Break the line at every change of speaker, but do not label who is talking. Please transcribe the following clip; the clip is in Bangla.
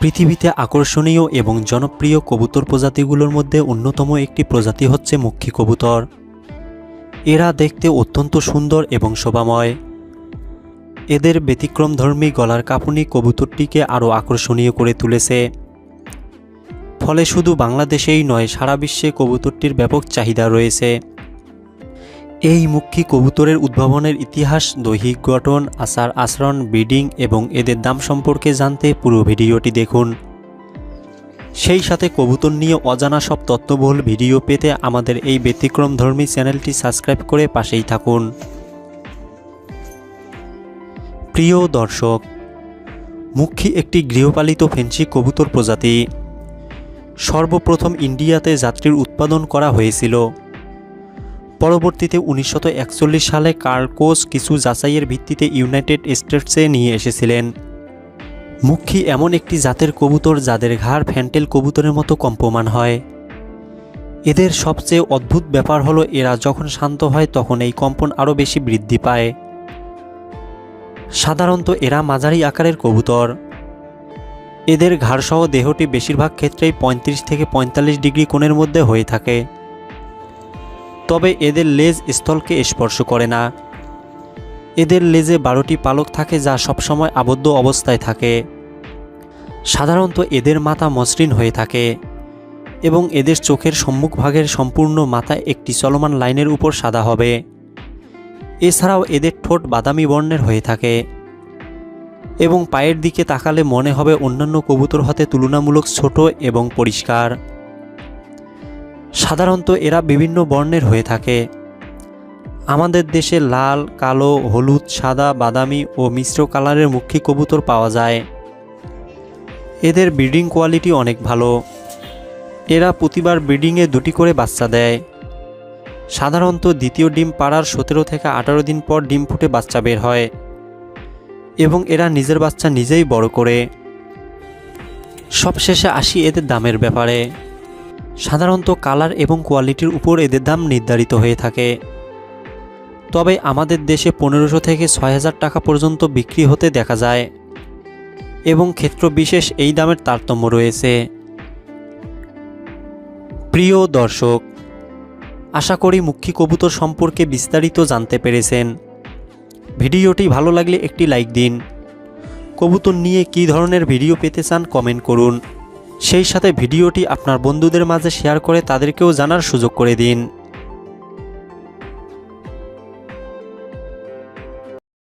পৃথিবীতে আকর্ষণীয় এবং জনপ্রিয় কবুতর প্রজাতিগুলোর মধ্যে অন্যতম একটি প্রজাতি হচ্ছে মক্ষী কবুতর। এরা দেখতে অত্যন্ত সুন্দর এবং শোভাময়। এদের ব্যতিক্রমধর্মী গলার কাঁপুনি কবুতরটিকে আরও আকর্ষণীয় করে তুলেছে। ফলে শুধু বাংলাদেশেই নয়, সারা বিশ্বে কবুতরটির ব্যাপক চাহিদা রয়েছে। এই মুখ্যী কবুতরের উদ্ভাবনের ইতিহাস, দৈহিক গঠন, আচার আচরণ, ব্রিডিং এবং এদের দাম সম্পর্কে জানতে পুরো ভিডিওটি দেখুন। সেই সাথে কবুতর নিয়ে অজানা সব তত্ত্ববহুল ভিডিও পেতে আমাদের এই ব্যতিক্রমধর্মী চ্যানেলটি সাবস্ক্রাইব করে পাশেই থাকুন। প্রিয় দর্শক, মুখ্যী একটি গৃহপালিত ফেন্সি কবুতর প্রজাতি। সর্বপ্রথম ইন্ডিয়াতে যাত্রীর উৎপাদন করা হয়েছিল। পরবর্তীতে উনিশশো একচল্লিশ সালে কার্কোস কিছু যাচাইয়ের ভিত্তিতে ইউনাইটেড স্টেটসে নিয়ে এসেছিলেন। মুখ্যী এমন একটি জাতের কবুতর যাদের ঘাড় ফ্যান্টেল কবুতরের মতো কম্পমান হয়। এদের সবচেয়ে অদ্ভুত ব্যাপার হলো এরা যখন শান্ত হয় তখন এই কম্পন আরও বেশি বৃদ্ধি পায়। সাধারণত এরা মাঝারি আকারের কবুতর। এদের ঘাড়সহ দেহটি বেশিরভাগ ক্ষেত্রেই পঁয়ত্রিশ থেকে পঁয়তাল্লিশ ডিগ্রি কোণের মধ্যে হয়ে থাকে। তবে এদের লেজ স্থলকে স্পর্শ করে না। এদের লেজে বারোটি পালক থাকে যা সবসময় আবদ্ধ অবস্থায় থাকে। সাধারণত এদের মাথা মসৃণ হয়ে থাকে এবং এদের চোখের সম্মুখভাগের সম্পূর্ণ মাথা একটি চলমান লাইনের উপর সাদা হবে। এছাড়াও এদের ঠোঁট বাদামি বর্ণের হয়ে থাকে এবং পায়ের দিকে তাকালে মনে হবে অন্যান্য কবুতর হতে তুলনামূলক ছোট এবং পরিষ্কার। সাধারণত এরা বিভিন্ন বর্ণের হয়ে থাকে। আমাদের দেশে লাল, কালো, হলুদ, সাদা, বাদামি ও মিশ্র কালারের মুখী কবুতর পাওয়া যায়। এদের ব্রিডিং কোয়ালিটি অনেক ভালো। এরা প্রতিবার ব্রিডিংয়ে দুটি করে বাচ্চা দেয়। সাধারণত দ্বিতীয় ডিম পাড়ার সতেরো থেকে আঠারো দিন পর ডিম ফুটে বাচ্চা বের হয় এবং এরা নিজের বাচ্চা নিজেই বড় করে। সবশেষে আসি এদের দামের ব্যাপারে। সাধারণত কালার এবং কোয়ালিটির উপর এদের দাম নির্ধারিত হয়ে থাকে। তবে আমাদের দেশে পনেরোশো থেকে ছয় হাজার টাকা পর্যন্ত বিক্রি হতে দেখা যায় এবং ক্ষেত্র বিশেষ এই দামের তারতম্য রয়েছে। প্রিয় দর্শক, আশা করি মুখ্যী কবুতর সম্পর্কে বিস্তারিত জানতে পেরেছেন। ভিডিওটি ভালো লাগলে একটি লাইক দিন। কবুতর নিয়ে কী ধরনের ভিডিও পেতে চান কমেন্ট করুন। সেই সাথে ভিডিওটি আপনার বন্ধুদের মাঝে শেয়ার করে তাদেরকেও জানার সুযোগ করে দিন।